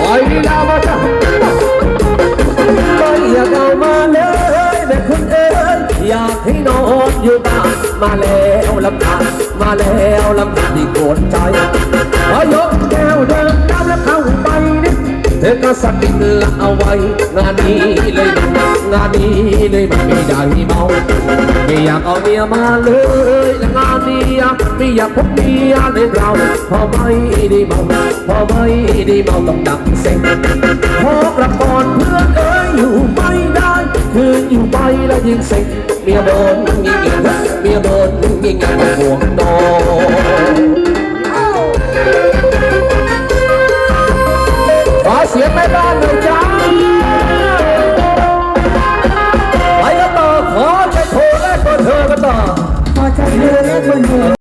โอ้ยลีลามาจ้ะไม่อยากเอามาเลยแม่คุณเอ๋ยอยากให้นอนอยู่บ้านมาแล้วลำคาญมาแล้วลำคาญที่โกรธใจ เธอก็สะกิละเอาไว้ งานนี้เลยมันงานนี้เลยมันไม่ได้เมาไม่อยากเอาเมียมาเลยและงานนี้ไม่อยากพบเมียในเราพอไม่ได้เมาพอไม่ได้เมาต้องดังเซ็งขอกระปอนเพื่อนเอ้ยอยู่ไม่ได้คืนอยู่ไปแล้วยิ่งเซ็งเมียโดนยิ่งยิ่งเมียโดนยิ่งยิ่งห่วงนอน ไป